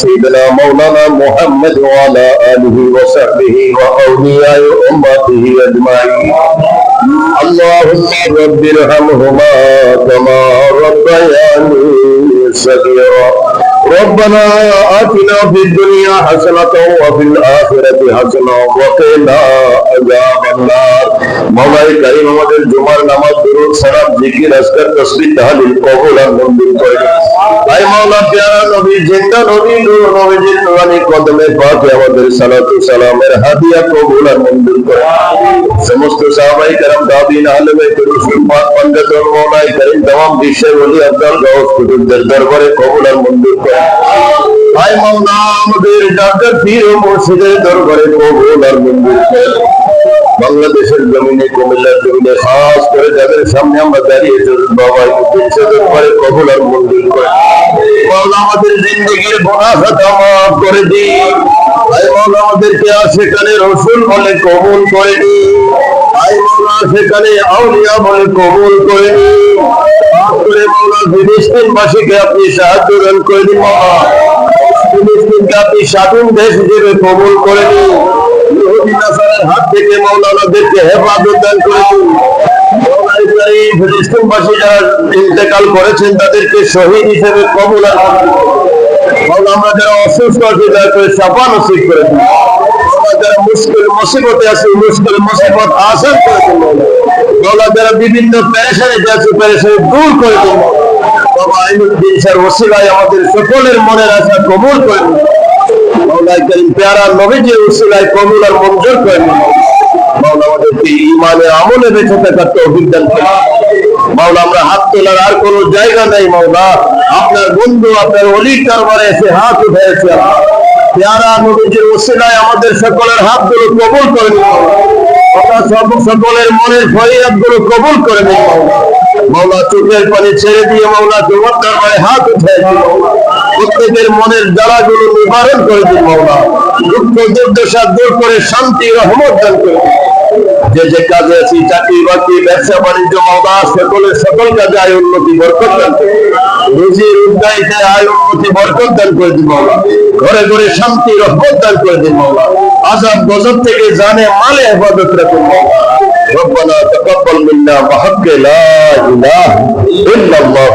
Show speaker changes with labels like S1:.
S1: سيدنا مولانا محمد وعلى آله وصحبه وأولياء أمته أجمعين. اللهم رب ارحمهما كما ربياني صغيرا. ربنا آتنا في الدنيا حسنة وفي الآخرة حسنة وقنا عذاب النار. মাওলায় কারিম আমাদের জুমার নামাজ, দরুদ, সালাম, জিকির, আজকার, তসবিহ, তাহলিল, কবুল আর মঞ্জুর করেন আয় মাওলা প্যারা নবী, জিন্দা নবী, নূর নবীজির নুরানি কদমে পাকে আমাদের সালাতু সালামের হাদিয়া কবুল আর মঞ্জুর করেন সমস্ত সাহাবাই কারাম দাবিন আহলে বাইতের রসুল পাক পঞ্জাতন মৌলাই করিম তমাম বিশ্বের ওলি আব্দাল গাউস কুতুবদের দরবারে কবুল আর মঞ্জুর করেন। ভাই মাওলানা আমাদের ডাক্তার পীর ও মুর্শিদের দরবারে কবুল আর মঞ্জুর করেন। বাংলাদেশের জমিনে কুমিল্লার জমিনে খাস করে যাদের সামনে আমরা দাঁড়িয়ে বাবা ইজ্জতের পরে কবুল আর মঞ্জুর করেন। মাওলানা আমাদের জিন্দগির গোনা খাতা মাফ করে দিন। ভাই মাওলানা আমাদেরকে আর সেখানে রসুল বলে কবুল করে দিন সেখানে আউলিয়া বলে কবুল করে করে মাওলা, ফিলিস্তিনবাসীকে আপনি সাহায্য দান করে দিন ফিলিস্তিনকে আপনি স্বাধীন দেশ হিসেবে কবুল করে দিন। হাত থেকে মাওলানাদেরকে হেফাজত দান করে দিন। ফিলিস্তিনবাসী যারা ইন্তেকাল করেছেন, তাদেরকে শহীদ হিসেবে কবুল আর আমরা যারা অসুস্থ আছি, তাদেরকে সাফা নসিব করে দিন। মাওলা যারা মুশকিল মুসিবতে আছে, মুশকিল মুসিবত আসান করে দিন। মাওলা যারা বিভিন্ন আছে দূর করে দিন। বাবা আইনুদ্দিন স্যার ওসিলায় আমাদের সকলের মনের আশা কবুল করে দিন। মাওলাই করিম পেয়ারা কবুল আর মঞ্জুর করে মাওলা আমাদেরকে ইমানে আমলে বেঁচে থাকার তৌফিক দান করুন। মাওলা আমরা হাত তোলার আর কোন জায়গা নেই মাওলা আপনার বন্ধু, আপনার অলির দরবারে এসে হাত উঠেছে পেয়ারা নবীজির ওসিলায় আমাদের সকলের হাতগুলো কবুল করে সকলের মনের ফরিয়াদগুলো কবুল করে নিন মাওলা চোখের পানি ছেড়ে দিয়ে মাওলা চমৎকার পায়ে হাত উঠে প্রত্যেকের মনের জ্বালাগুলো নিবারণ করে দিন মাওলা, দুঃখ দুর্দশা দূর করে শান্তি রহমত দান করে যে যে কাজে আছি চাকরি বাকরি ব্যবসা বাণিজ্য মাওলা সকলের সকল কাজে আয় উন্নতি বরকত দান করে দিন। রুজির উদ্দায়িতে আয় উন্নতি বরকত দান করে দিন মাওলা ঘরে ঘরে শান্তি রহমত দান করে দিন মাওলা আজাব গজব থেকে জানে মালে হেফাজত রাখুন মাওলা ربنا تقبل منا وحق لا اله الا الله